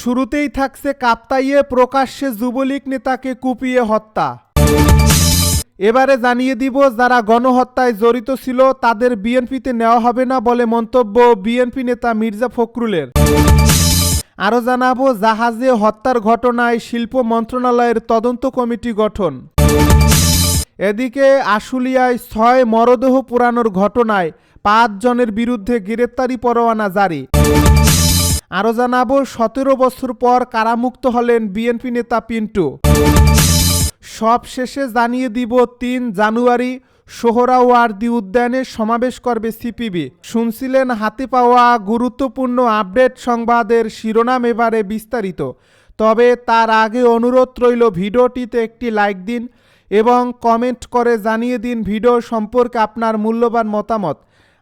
শুরুতেই থাকছে কাপ্তাইয়ে প্রকাশ্যে যুবলীগ নেতাকে কুপিয়ে হত্যা। এবারে জানিয়ে দিব, যারা গণহত্যায় জড়িত ছিল, তাদের বিএনপিতে নেওয়া হবে না বলে মন্তব্য বিএনপি নেতা মির্জা ফখরুলের। আরও জানাব, জাহাজে হত্যার ঘটনায় শিল্প মন্ত্রণালয়ের তদন্ত কমিটি গঠন। এদিকে আশুলিয়ায় ছয় মরদেহ পুরানোর ঘটনায় পাঁচ জনের বিরুদ্ধে গ্রেপ্তারি পরোয়ানা জারি। আরও জানাব, সতেরো বছর পর কারামুক্ত হলেন বিএনপি নেতা পিন্টু। সব শেষে জানিয়ে দিব, তিন জানুয়ারি সোহরাওয়ার্দী উদ্যানে সমাবেশ করবে সিপিবি। শুনছিলেন হাতে পাওয়া গুরুত্বপূর্ণ আপডেট সংবাদের শিরোনাম এবারে বিস্তারিত। তবে তার আগে অনুরোধ রইল, ভিডিওটিতে একটি লাইক দিন এবং কমেন্ট করে জানিয়ে দিন ভিডিও সম্পর্কে আপনার মূল্যবান মতামত।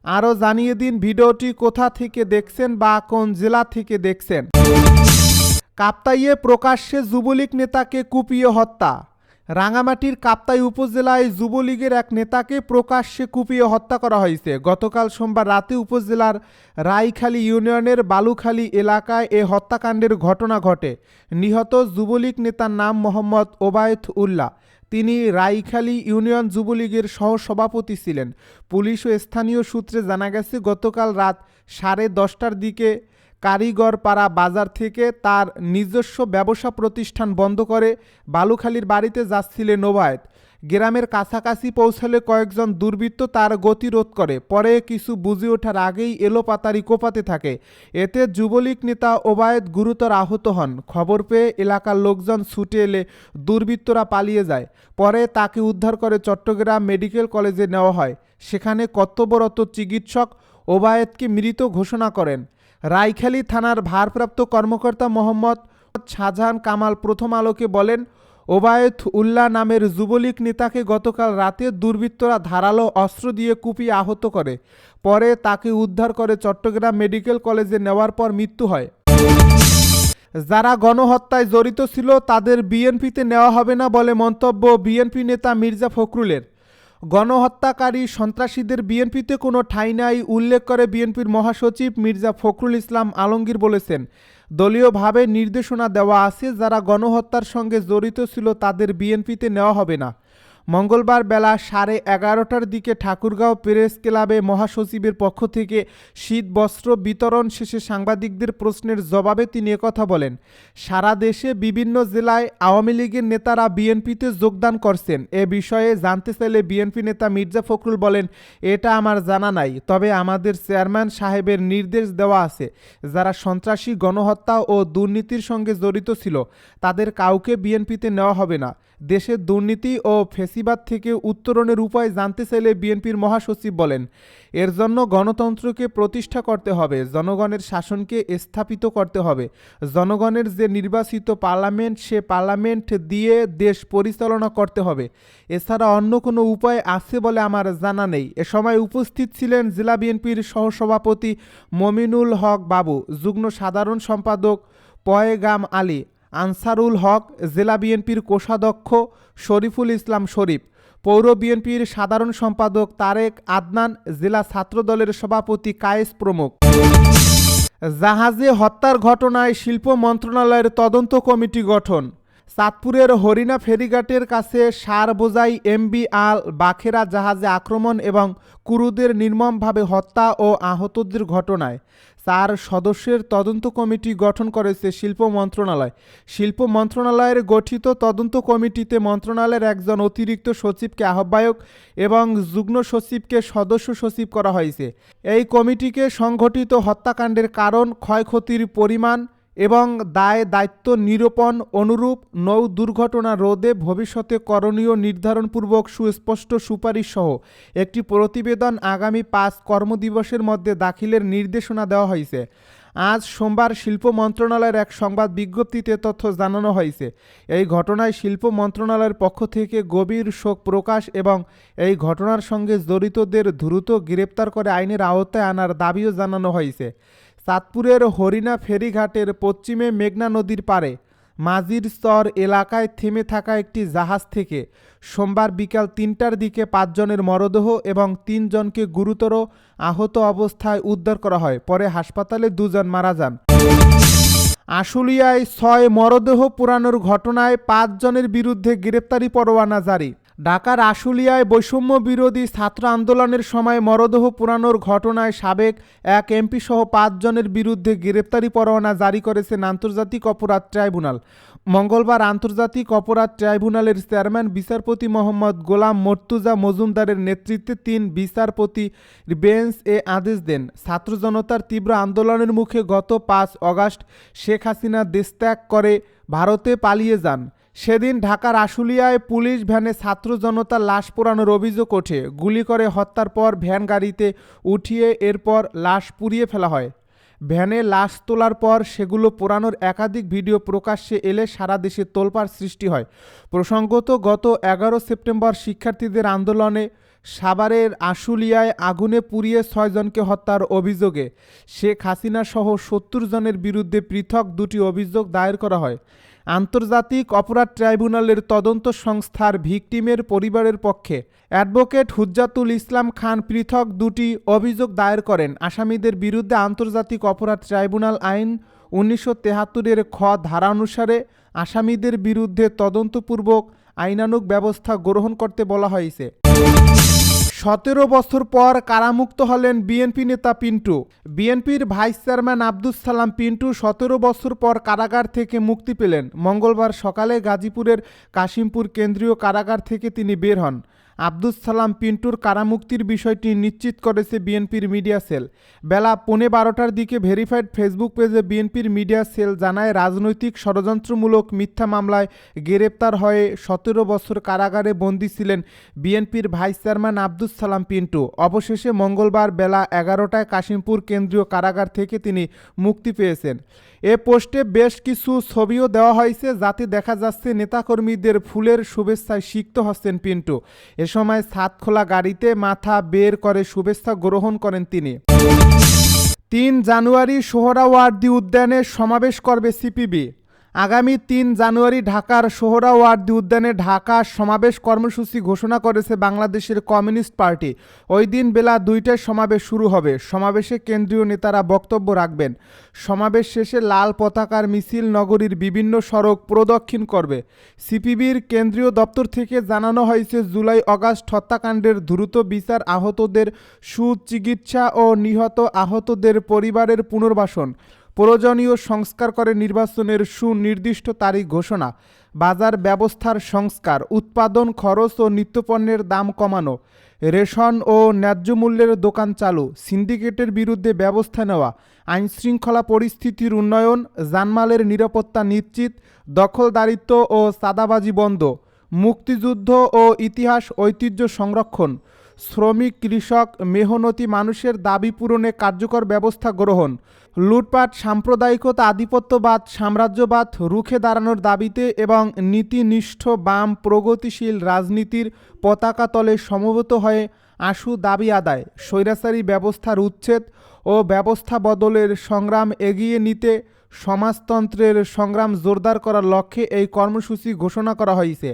আরও জানিয়ে দিন ভিডিওটি কোথা থেকে দেখছেন বা কোন জেলা থেকে দেখছেন। কাপ্তাইয়ে প্রকাশ্যে যুবলীগ নেতাকে কুপিয়ে হত্যা। রাঙামাটির কাপ্তাই উপজেলায় যুবলীগের এক নেতাকে প্রকাশ্যে কুপিয়ে হত্যা করা হয়েছে। গতকাল সোমবার রাতে উপজেলার রাইখালী ইউনিয়নের বালুখালী এলাকায় এ হত্যাকাণ্ডের ঘটনা ঘটে। নিহত যুবলীগ নেতার নাম মোহাম্মদ ওবায়ত উল্লাহ। তিনি রাইখালী ইউনিয়ন যুবলীগের সহসভাপতি ছিলেন। পুলিশ ও স্থানীয় সূত্রে জানা গেছে, গতকাল রাত সাড়ে দশটার দিকে কারিগরপাড়া বাজার থেকে তার নিজস্ব ব্যবসা প্রতিষ্ঠান বন্ধ করে বালুখালীর বাড়িতে যাচ্ছিলেন ওবায়দ গ্রামের কাছাকাছি পৌঁছালে কয়েকজন দুর্বৃত্ত তার গতিরোধ করে। পরে কিছু বুঝে ওঠার আগেই এলোপাতারি কোপাতে থাকে। এতে যুবলীগ নেতা ওবায়দ গুরুতর আহত হন। খবর পেয়ে এলাকার লোকজন ছুটে এলে দুর্বৃত্তরা পালিয়ে যায়। পরে তাকে উদ্ধার করে চট্টগ্রাম মেডিকেল কলেজে নেওয়া হয়। সেখানে কর্তব্যরত চিকিৎসক ওবায়েদকে মৃত ঘোষণা করেন। রাইখালী থানার ভারপ্রাপ্ত কর্মকর্তা মোহাম্মদ শাহজাহান কামাল প্রথম আলোকে বলেন ওবায়েত উল্লাহ নামের যুবলীগ নেতাকে গতকাল রাতে দুর্বৃত্তরা ধারালো অস্ত্র দিয়ে কুপিয়ে আহত করে। পরে তাকে উদ্ধার করে চট্টগ্রাম মেডিকেল কলেজে নেওয়ার পর মৃত্যু হয়। যারা গণহত্যায় জড়িত ছিল, তাদের বিএনপিতে নেওয়া হবে না বলে মন্তব্য বিএনপি নেতা মির্জা ফখরুলের। গণহত্যাকারী সন্ত্রাসীদের বিএনপিতে কোনো ঠাঁই নাই, উল্লেখ করে বিএনপির মহাসচিব মির্জা ফখরুল ইসলাম আলমগীর বলেছেন। দলীয়ভাবে নির্দেশনা দেওয়া আছে, যারা গণহত্যার সঙ্গে জড়িত ছিল তাদের বিএনপিতে নেওয়া হবে না। মঙ্গলবার বেলা সাড়ে এগারোটার দিকে ঠাকুরগাঁও প্রেস ক্লাবে মহাসচিবের পক্ষ থেকে শীত বস্ত্র বিতরণ শেষে সাংবাদিকদের প্রশ্নের জবাবে তিনি কথা বলেন, সারা দেশে বিভিন্ন জেলায় আওয়ামী লীগের নেতারা বিএনপিতে যোগদান করছেন। এ বিষয়ে জানতে চাইলে বিএনপি নেতা মির্জা ফখরুল বলেন, এটা আমার জানা নাই। তবে আমাদের চেয়ারম্যান সাহেবের নির্দেশ দেওয়া আছে। যারা সন্ত্রাসী, গণহত্যা ও দুর্নীতির সঙ্গে জড়িত ছিল, তাদের কাউকে বিএনপিতে নেওয়া হবে না। দেশের দুর্নীতি ও ফেসিবাদ থেকে উত্তরণের উপায় জানতে চাইলে বিএনপির মহাসচিব বলেন, এর জন্য গণতন্ত্রকে প্রতিষ্ঠা করতে হবে, জনগণের শাসনকে স্থাপিত করতে হবে। জনগণের যে নির্বাচিত পার্লামেন্ট, সে পার্লামেন্ট দিয়ে দেশ পরিচালনা করতে হবে। এছাড়া অন্য কোনো উপায় আছে বলে আমার জানা নেই। এ সময় উপস্থিত ছিলেন জেলা বিএনপির সহসভাপতি মমিনুল হক বাবু, যুগ্ম সাধারণ সম্পাদক পয়েগাম আলী আনসারুল হক, জেলা বিএনপির কোষাধ্যক্ষ শরীফুল ইসলাম শরীফ, পৌর বিএনপির সাধারণ সম্পাদক তারেক আদনান, জেলা ছাত্রদলের সভাপতি কায়েস প্রমুখ। জাহাজে হত্যার ঘটনায় শিল্প মন্ত্রণালয়ের তদন্ত কমিটি গঠন। চাঁদপুরের হরিণা ফেরিঘাটের কাছে সার বোঝাই এমবি আল বাখেরা জাহাজে আক্রমণ এবং কুরুদের নির্মমভাবে হত্যা ও আহতদের ঘটনায় চার সদস্যের তদন্ত কমিটি গঠন করেছে শিল্প মন্ত্রণালয়। শিল্প মন্ত্রণালয়ের গঠিত তদন্ত কমিটিতে মন্ত্রণালয়ের একজন অতিরিক্ত সচিবকে আহ্বায়ক এবং যুগ্ম সচিবকে সদস্য সচিব করা হয়েছে। এই কমিটিকে সংঘটিত হত্যাকাণ্ডের কারণ, ক্ষয়ক্ষতির পরিমাণ এবং দায় দায়িত্ব নিরূপণ অনুরূপ নৌ দুর্ঘটনা রোধে ভবিষ্যতে করণীয় নির্ধারণপূর্বক সুস্পষ্ট সুপারিশ সহ একটি প্রতিবেদন আগামী পাঁচ কর্মদিবসের মধ্যে দাখিলের নির্দেশনা দেওয়া হয়েছে। আজ সোমবার শিল্প মন্ত্রণালয়ের এক সংবাদ বিজ্ঞপ্তিতে তথ্য জানানো হয়েছে। এই ঘটনায় শিল্প মন্ত্রণালয়ের পক্ষ থেকে গভীর শোক প্রকাশ এবং এই ঘটনার সঙ্গে জড়িতদের দ্রুত গ্রেপ্তার করে আইনের আওতায় আনার দাবিও জানানো হয়েছে। চাঁদপুরের হরিণা ফেরিঘাটের পশ্চিমে মেঘনা নদীর পাড়ে মাঝির স্তর এলাকায় থেমে থাকা একটি জাহাজ থেকে সোমবার বিকাল তিনটার দিকে পাঁচজনের মরদেহ এবং তিনজনকে গুরুতর আহত অবস্থায় উদ্ধার করা হয়। পরে হাসপাতালে দুজন মারা যান। আশুলিয়ায় ছয় মরদেহ পুরানোর ঘটনায় পাঁচজনের বিরুদ্ধে গ্রেপ্তারি পরোয়ানা জারি। ঢাকার আশুলিয়ায় বৈষম্য বিরোধী ছাত্র আন্দোলনের সময় মরদেহ পুরানোর ঘটনায় সাবেক এক এমপি সহ পাঁচজনের বিরুদ্ধে গ্রেপ্তারি পরোয়ানা জারি করেছেন আন্তর্জাতিক অপরাধ ট্রাইব্যুনাল। মঙ্গলবার আন্তর্জাতিক অপরাধ ট্রাইব্যুনালের চেয়ারম্যান, বিচারপতি মোহাম্মদ গোলাম মর্তুজা মজুমদারের নেতৃত্বে তিন বিচারপতি বেঞ্চ এ আদেশ দেন। ছাত্র জনতার তীব্র আন্দোলনের মুখে গত পাঁচ অগাস্ট শেখ হাসিনা দেশত্যাগ করে ভারতে পালিয়ে যান। সেদিন ঢাকার আশুলিয়ায় পুলিশ ভ্যানে ছাত্র জনতার লাশ পোড়ানোর অভিযোগ ওঠে। গুলি করে হত্যার পর ভ্যান গাড়িতে উঠিয়ে এরপর লাশ পুড়িয়ে ফেলা হয়। ভ্যানে লাশ তোলার পর সেগুলো পোড়ানোর একাধিক ভিডিও প্রকাশ্যে এলে সারা দেশে তোলপাড় সৃষ্টি হয়। প্রসঙ্গত, গত এগারো সেপ্টেম্বর শিক্ষার্থীদের আন্দোলনে সাভারের আশুলিয়ায় আগুনে পুড়িয়ে ছয়জনকে হত্যার অভিযোগে শেখ হাসিনা সহ সত্তর জনের বিরুদ্ধে পৃথক দুটি অভিযোগ দায়ের করা হয়। আন্তর্জাতিক অপরাধ ট্রাইব্যুনালের তদন্ত সংস্থার ভিকটিমের পরিবারের পক্ষে অ্যাডভোকেট হুজ্জাতুল ইসলাম খান পৃথক দুটি অভিযোগ দায়ের করেন। আসামিদের বিরুদ্ধে আন্তর্জাতিক অপরাধ ট্রাইব্যুনাল আইন উনিশশো তেহাত্তরের খ ধারা অনুসারে আসামিদের বিরুদ্ধে তদন্তপূর্বক আইনানুগ ব্যবস্থা গ্রহণ করতে বলা হয়েছে। সতেরো বছর পর কারামুক্ত হলেন বিএনপি নেতা পিন্টু। বিএনপির ভাইস চেয়ারম্যান আব্দুস সালাম পিন্টু সতেরো বছর পর কারাগার থেকে মুক্তি পেলেন। মঙ্গলবার সকালে গাজীপুরের কাশিমপুর কেন্দ্রীয় কারাগার থেকে তিনি বের হন। আব্দুস সালাম পিন্টুর কারামুক্তির বিষয়টি নিশ্চিত করেছে বিএনপির মিডিয়া সেল। বেলা পৌনে বারোটার দিকে ভেরিফাইড ফেসবুক পেজে বিএনপির মিডিয়া সেল জানায়, রাজনৈতিক ষড়যন্ত্রমূলক মিথ্যা মামলায় গ্রেপ্তার হয়ে সতেরো বছর কারাগারে বন্দী ছিলেন বিএনপির ভাইস চেয়ারম্যান আব্দুস সালাম পিন্টু। অবশেষে মঙ্গলবার বেলা এগারোটায় কাশিমপুর কেন্দ্রীয় কারাগার থেকে তিনি মুক্তি পেয়েছেন। এ পোস্টে বেশ কিছু ছবিও দেওয়া হয়েছে, যাতে দেখা যাচ্ছে নেতাকর্মীদের ফুলের শুভেচ্ছায় সিক্ত হচ্ছেন পিন্টু। এ সময় ছাদ খোলা গাড়িতে মাথা বের করে শুভেচ্ছা গ্রহণ করেন তিনি। তিন জানুয়ারি সোহরাওয়ার্দি উদ্যানে সমাবেশ করবে সিপিবি। আগামী তিন জানুয়ারি ঢাকার সোহরাওয়ার্দী উদ্যানে ঢাকা সমাবেশ কর্মসূচি ঘোষণা করেছে বাংলাদেশের কমিউনিস্ট পার্টি। ওই দিন বেলা দুইটায় সমাবেশ শুরু হবে। সমাবেশে কেন্দ্রীয় নেতারা বক্তব্য রাখবেন। সমাবেশ শেষে লাল পতাকার মিছিল নগরীর বিভিন্ন সড়ক প্রদক্ষিণ করবে। সিপিবির কেন্দ্রীয় দপ্তর থেকে জানানো হয়েছে, জুলাই অগাস্ট হত্যাকাণ্ডের দ্রুত বিচার আহতদের সুচিকিৎসা ও নিহত আহতদের পরিবারের পুনর্বাসন। প্রয়োজনীয় সংস্কার করে নির্বাচনের সুনির্দিষ্ট তারিখ ঘোষণা, বাজার ব্যবস্থার সংস্কার, উৎপাদন খরচ ও নিত্যপণ্যের দাম কমানো, রেশন ও ন্যায্য মূল্যের দোকান চালু, সিন্ডিকেটের বিরুদ্ধে ব্যবস্থা নেওয়া, আইনশৃঙ্খলা পরিস্থিতির উন্নয়ন, জানমালের নিরাপত্তা নিশ্চিত, দখলদারিত্ব ও সাদাবাজি বন্ধ, মুক্তিযুদ্ধ ও ইতিহাস ঐতিহ্য সংরক্ষণ শ্রমিক, কৃষক, মেহনতি মানুষের দাবি পূরণে কার্যকর ব্যবস্থা গ্রহণ। লুটপাট, সাম্প্রদায়িকতা, আধিপত্যবাদ, সাম্রাজ্যবাদ রুখে দাঁড়ানোর দাবিতে এবং নীতিনিষ্ঠ, বাম, প্রগতিশীল রাজনীতির পতাকা তলে সমবেত হয়ে আশু দাবি আদায়। স্বৈরাচারী ব্যবস্থার উচ্ছেদ ও ব্যবস্থা বদলের সংগ্রাম এগিয়ে নিতে সমাজতন্ত্রের সংগ্রাম জোরদার করার লক্ষ্যে এই কর্মসূচি ঘোষণা করা হয়েছে।